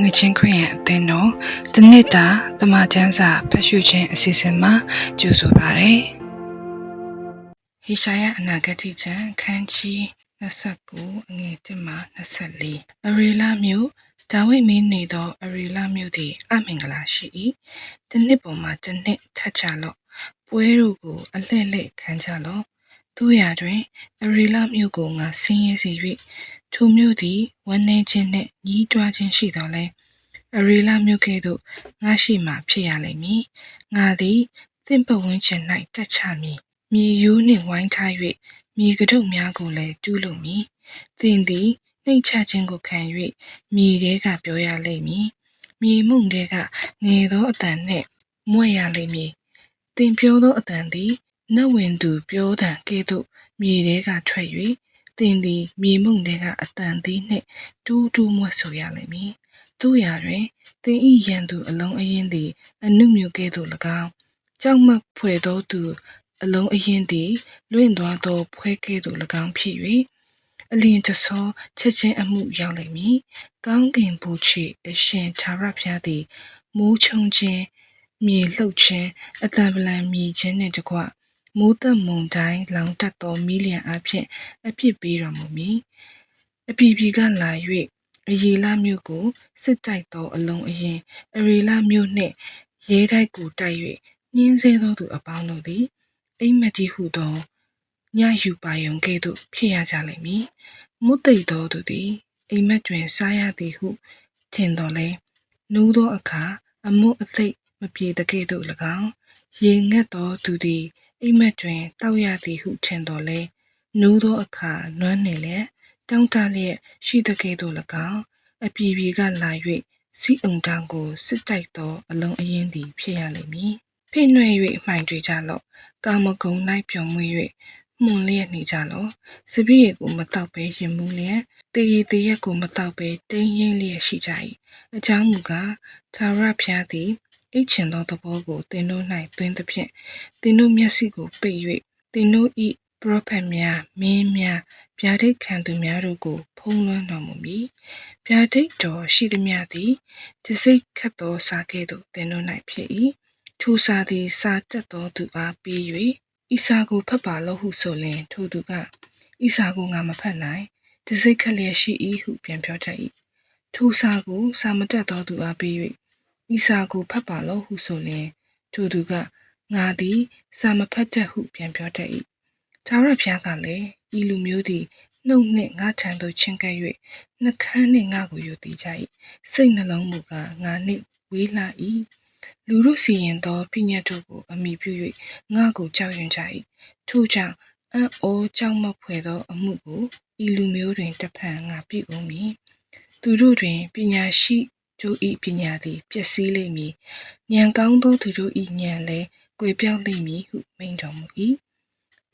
ငချင်းခွင့်ရဲ့အသင်းတော်တနစ်တာတမချန်းစာဖတ်ရှုခြင်းအစီအစဉ်မှာကြိုဆိုပါရစေ။ဟေရှာယအနာဂတိကျမ်းခန်းချီ29အငယ်1မှ24အရေလမြို့ဒါဝိမင်းနေသောအရေလမြို့သည်အမင်္ဂလာရှိ၏။တစ်နှစ်ပေါ်မှာတစ်နှစ်ထပ်ကြလော့။ပွဲတို့ကိုအလှည့်လှည့်ခံကြလော့။ သူရာတွင်အရေလမြို့ကိုငါဆင်းရဲစေ၍ထိုမြို့သည်ဝမ်းနည်းခြင်းနှင့်ညီးတွားခြင်းရှိသော်လည်းအရေလမြို့ကဲ့သို့ငါရှိမှဖြစ်ရလိမ့်မည်။ငါသည်သင့်ပတ်ဝန်းကျင်၌တက်ချမည်။မြေရိုးနှင့်ဝိုင်းထား၍မြေကတုတ်များကိုလည်းတူးလုပ်မည်။သင်သည်နှိမ့်ချခြင်းကိုခံ၍မြေထဲကပြောရလိမ့်မည်။မြေမှုန့်ထဲကငယ်သောအတန်နှင့်မွေ့ရလိမ့်မည်။သင်ပြောသောအတန်သည် နတ်ဝင်သူပြောသံကဲ့သို့မြေထဲကထွက်၍သင်သည်မြေမှုန့်ထဲကအတန်သည်နှင့်တူးတူးမွတ်ဆိုရလိမ့်မည်။သူရာတွင်သင်ဤရန်သူအလုံးအရင်သည်အနုမျိုးကဲ့သို့၎င်းကြောက်မက်ဖွယ်သောသူအလုံးအရင်သည်လွင့်သွားသောဖွဲကဲ့သို့၎င်းဖြစ်၍အလင်းတဆောချက်ချင်းအမှုရောက်လိမ့်မည်။ကောင်းကင်ဘုချေအရှင်သာရဖျားသည်မိုးချုံခြင်းမြေလှုပ်ခြင်းအတံပလံမြေခြင်းနှင့်တကွ မိုးသက်မုန်တိုင်းလောင်တက်သောမီလျံအဖြစ်အဖြစ်ပေးတော်မူမည်။အပြည်ပြည်ကလာ၍အယေလမြို့ကိုစစ်တိုက်သောအလုံးအရင်အရေလမြို့နှင့်ရဲတိုက်ကိုတိုက်၍ညင်းဆဲသောသူအပေါင်းတို့သည်အိမ်မက်ကြီးဟုသောညယူပါယုံကဲ့သို့ဖြစ်ရကြလိမ့်မည်။မုတ်တိတ်သောသူသည်အိမ်မက်တွင်စားရသည်ဟုထင်တော်လဲနူးသောအခါအမုတ်အသိပ်မပြေတကဲ့သို့၎င်းရေငတ်သောသူသည် အိမ်မက်တွင်တောက်ရသည်ဟုထင်တော်လဲနူးသောအခါနွမ်းနေလျက်တောင်းတလျက်ရှိတကဲ့သို့၎င်းအပြည်ပြည်ကလာ၍စီအုံတောင်ကိုစစ်တိုက်သောအလုံးအရင်သည်ဖြစ်ရလိမ့်မည်ဖိနှွဲ့၍မှိုင်တွေကြလော့ကာမဂုဏ်၌ပျော်မွေ့၍မှုန်လျက်နေကြလော့စပြည့်ကိုမတောက်ပဲရင်မှုလျက်တည်ရည်တည်ရက်ကိုမတောက်ပဲတင်းရင်းလျက်ရှိကြ၏အကြောင်းမူကားသာရဖျားသည် အိတ်ချင်သောသဘောကိုသင်တို့၌တွင်သဖြင့်သင်တို့မျက်စိကိုပိတ်၍သင်တို့၏ပရောဖက်များမင်းများဗျာဒိတ်ခံသူများတို့ကို ဖုံးလွှမ်းတော်မူမည်ဗျာဒိတ်တော်ရှိသည်မြသည်တစိတ်ခတ်သောစာကဲ့သို့သင်တို့၌ဖြစ်၏ထိုစာသည်စာတက်သောသူအားပြီး၍ဤစာကိုဖတ်ပါလို့ဟုဆိုလျင်ထိုသူကဤစာကိုငါမဖတ်နိုင်တစိတ်ခက်လျက်ရှိ၏ဟုပြန်ပြောတတ်၏ထိုစာကိုစာမတက်သောသူအားပြီး၍ ဤစာကိုဖတ်ပါလို့ဟုဆိုလျင်ထိုသူကငါသည် စာမဖတ်တတ်ဟုပြန်ပြောတတ်၏သာရဖျားကလည်းဤလူမျိုးသည်နှုတ်နှင့်ငါထံသို့ချဉ်ကပ်၍နှကန်းနှင့်ငါကိုယူတည်ကြ၏စိတ်နှလုံးမူကားငါနှင့်ဝေးလာ၏လူတို့စီရင်သောပြညတ်တို့ကိုအမိပြု၍ငါကိုကြောက်ရွံ့ကြ၏ထို့ကြောင့်အံ့ဩကြောက်မက်ဖွယ်သောအမှုကိုဤလူမျိုးတွင်တဖန်ငါပြုဦးမည်သူတို့တွင်ပညာရှိ ကျိုးဤပညာသည်ပျက်စီးလိမ့်မည်ဉာဏ်ကောင်းသောသူတို့ဤဉာဏ်လည်းကွေပြောင်းလိမ့်မည်ဟုမိန့်တော်မူ၏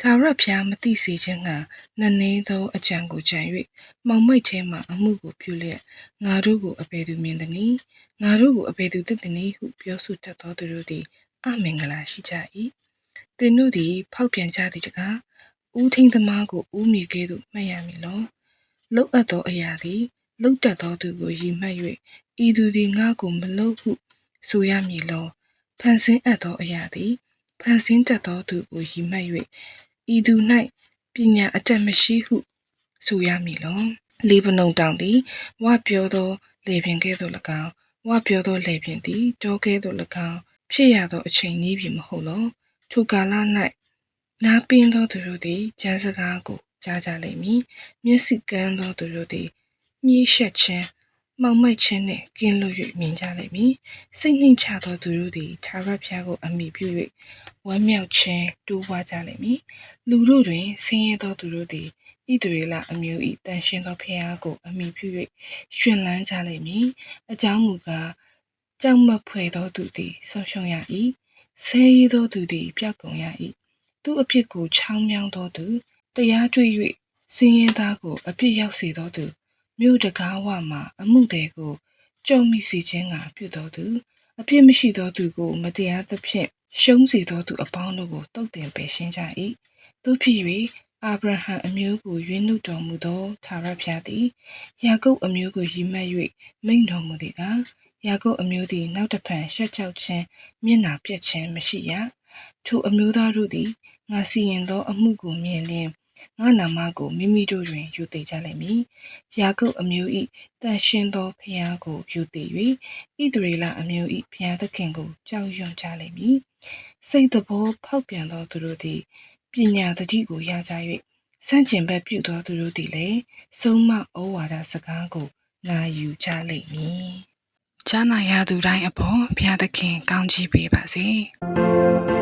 သာရဖျားမသိစေခြင်းကနည်းနည်းသောအကြံကိုကြံ၍မောင်မိတ်ထဲမှအမှုကိုပြုလျက်ငါတို့ကိုအပေသူမြင်သည်။ငါတို့ကိုအပေသူတည်သည်ဟုပြောဆိုတတ်သောသူတို့သည်အမင်္ဂလာရှိကြ၏။သင်တို့သည်ဖောက်ပြန်ကြသည်တကားဦးထင်းသမားကိုဦးမြေကဲ့သို့မှတ်ရမည်လော။လှုပ်အပ်သောအရာသည်လှုပ်တတ်သောသူကိုရည်မှတ်၍ ဤသူသည်ငါကိုမလှုပ်ဟုဆိုရမည်လော။ဖန်ဆင်းအပ်သောအရာသည်ဖန်ဆင်းတတ်သောသူကိုရည်မှတ်၍ဤသူ၌ပညာအတတ်မရှိဟုဆိုရမည်လောလေပနုံတောင်သည်ဝပြောသောလေပင်ကဲ့သို့၎င်းဝပြောသောလေပင်သည်တောကဲ့သို့၎င်းဖြစ်ရသောအချိန်နည်းပြီမဟုတ်လောထိုကာလ၌နားပင်းသောသူတို့သည်ကျမ်းစကားကိုကြားကြလိမ့်မည်မျက်စိကန်းသောသူတို့သည်မြည်ရှက်ခြင်း မောင်မိုက်ခြင်းနှင့်ကင်းလွတ်၍မြင်ကြလိမ့်မည်စိတ်နှိမ်ချသောသူတို့သည်သာရဖျားကိုအမိပြု၍ဝမ်းမြောက်ခြင်းတိုးပွားကြလိမ့်မည်လူတို့တွင်ဆင်းရဲသောသူတို့သည်ဣသရေလအမျိုး၏တန်ရှင်သောဖျားကိုအမိပြု၍ရှင်လန်းကြလိမ့်မည်အကြောင်းမူကားကြောက်မက်ဖွယ်သောသူသည်ဆုံးရှုံးရ၏ဆဲရသောသူသည်ပျောက်ကုန်ရ၏သူအဖြစ်ကိုချောင်းမြောင်းသောသူတရားတွေ့၍စင်းရဲသားကိုအပြစ်ရောက်စေသောသူ မြို့တကားဝမှအမှုတွေကိုကြုံမိစေခြင်းကပြုတော်သူအပြစ်မရှိသောသူကို မတရားသဖြင့်ရှုံးစေသောသူအပေါင်းတို့ကိုတုတ်တင်ပယ်ရှင်းကြ၏သူဖြစ်၍အာဗြဟံအမျိုးကိုရွေးနှုတ်တော်မူသောသာရဖျားသည်ယာကုပ်အမျိုးကိုရည်မှတ်၍မိန့်တော်မူသည်ကယာကုပ်အမျိုးသည်နောက်တစ်ဖန်ရှက်ကြောက်ခြင်းမျက်နာပြက်ခြင်းမရှိရထိုအမျိုးသားတို့သည်ငါစီရင်သောအမှုကိုမြင်လျင် ငါနာမကိုမိမိတို့တွင်ယူသိကြလိမ့်မည်ယာကုပ်အမျိုး၏တန်ရှင်းသောဖျားကိုယူသိ၍ဣသရေလအမျိုး၏ဖျားသခင်ကိုကြောက်ရွံ့ကြလိမ့်မည်စိတ်တဘောဖောက်ပြန်သောသူတို့သည်ပညာတတိကိုရကြ၍ဆန့်ကျင်ဘက်ပြုသောသူတို့သည်လည်းဆုံးမဩဝါဒစကားကိုနာယူကြလိမ့်မည်။ချာနာရသူတိုင်းအပေါ်ဘုရားသခင်ကောင်းချီးပေးပါစေ။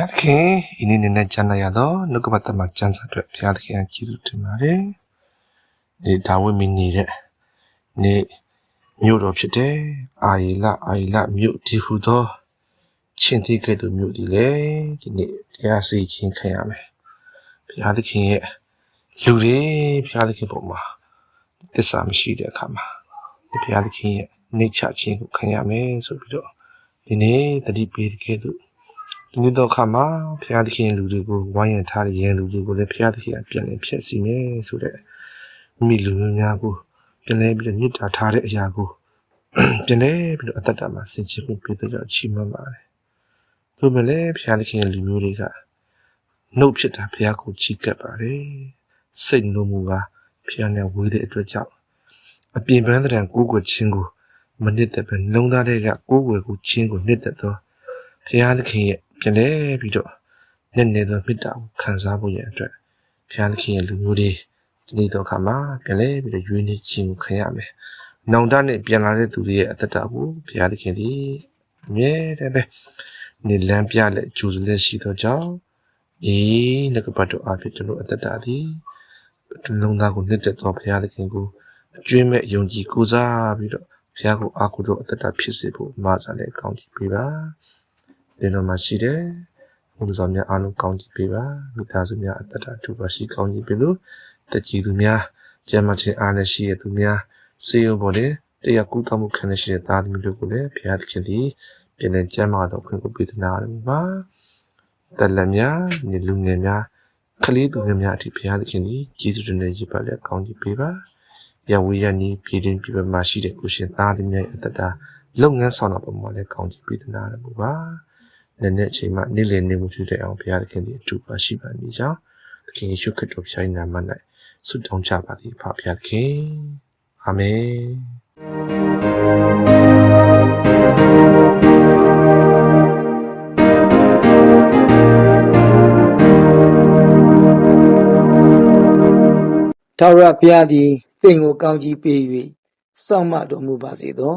ရားသခင်ဤနေ့နဲ့ကျမ်းလာရတော့နှုတ်ကပတ်သက်မှာကျမ်းစာအတွက်ဘုရားသခင်ကကျေးဇူးတင်ပါတယ်။ဒီဒါဝိမင်းနေတဲ့နေ့မြို့တော်ဖြစ်တဲ့အာရီလအာရီလမြို့ဒီဟုသောချင်းတိကဲ့သို့မြို့ဒီလေဒီနေ့တရားစီရင်ခံရမယ်။ဘုရားသခင်ရဲ့လူတွေဘုရားသခင်ပုံမှာတစ္ဆာမရှိတဲ့အခါမှာဒီဘုရားသခင်ရဲ့နှိတ်ချခြင်းကိုခံရမယ်ဆိုပြီးတော့ဒီနေ့တတိပေးတဲ့ကဲ့သို့ ဒီနေ့တော့ခါမှာဘုရားသခင်လူတွေကိုဝိုင်းရံထားတဲ့ရန်လူတွေကိုလည်းဘုရားသခင်ကပြန်လည်ဖျက်ဆီးမယ်ဆိုတဲ့မိလူမျိုးများကိုပြန်လည်ပြီးတော့မြစ်တာထားတဲ့အရာကိုပြန်လည်ပြီးတော့အသက်တာမှာဆင်ခြင်မှုပေးတဲ့ကြောင့်ချီးမွမ်းပါတယ်။ဒါပေမဲ့လည်းဘုရားသခင်ရဲ့လူမျိုးတွေကနှုတ်ဖြစ်တာဘုရားကိုချီးကပ်ပါတယ်။စိတ်နှုံမူကဘုရားနဲ့ဝေးတဲ့အတွက်ကြောင့်အပြင်ပန်းတဲ့ကိုးကွယ်ခြင်းကိုမနစ်သက်ပဲနှုံသားတဲ့ကကိုးကွယ်ကိုခြင်းကိုနှစ်သက်သောဘုရားသခင်ရဲ့ ပြန်လဲပြီးတော့နည်းနည်းသောမေတ္တာကိုခံစားဖို့ရန်အတွက်ဘုရားသခင်ရဲ့လူမျိုးတွေဒီနေ့တော့ခါမှာပြန်လဲပြီးတော့ယူနေခြင်းကိုခံရမယ်။နောင်တနဲ့ပြန်လာတဲ့သူတွေရဲ့အသက်တာကိုဘုရားသခင်ဒီအမြဲတမ်းပဲနေလန်းပြလက်ကြိုးစလက်ရှိသောကြောင့်အေးငကပတ်တော်အဖြစ်ကျွန်တော်အသက်တာသည်ဒီလုံးသားကိုနှစ်သက်သောဘုရားသခင်ကိုအကျွမ်းမဲ့ယုံကြည်ကိုးစားပြီးတော့ဘုရားကိုအားကိုးတော့အသက်တာဖြစ်စေဖို့မှာစားလဲကောင်းချီးပေးပါ။ ဒီတော့မှရှိတယ်။ဘုရားများအားလုံးကောင်းချီးပေးပါ။မိသားစုများအသက်တာထူပါရှိကောင်းချီးပေးလို့တကြီးသူများကျမ်းမာခြင်းအားနဲ့ရှိရသူများစေယုံပေါ်တဲ့တရားကူးတော်မှုခံရရှိတဲ့သားသမီးတို့ကိုလည်းဘုရားသခင်သည်ပြန်လည်ကျမ်းမာတော်ခွင့်ကိုပေးသနာရပါ။တလက်များနေလူငယ်များကလေးသူငယ်များအထိဘုရားသခင်သည်ကျေးဇူးတင်နေရပါလေကောင်းချီးပေးပါ။ရဝေရနီးပြည်တွင်ပြည်ပမှာရှိတဲ့ကိုရှင်သားသမီးရဲ့အသက်တာလုပ်ငန်းဆောင်တာပုံမှာလည်းကောင်းချီးပေးသနာရပါ။ နေ့နေ့အချိန်မှနေ့လည်နေမှုရှိတဲ့အောင်ဘုရားသခင်ဒီအထူးပါရှိပါနေကြောင်းသခင်ယေရှုခရစ်တော်ဖျားနာမ၌ဆုတောင်းကြပါသည်ဖဘုရားသခင်အာမင်ထာဝရဘုရားသည်သင်ကိုကောင်းကြီးပေး၍စောင့်မတော်မူပါစေသော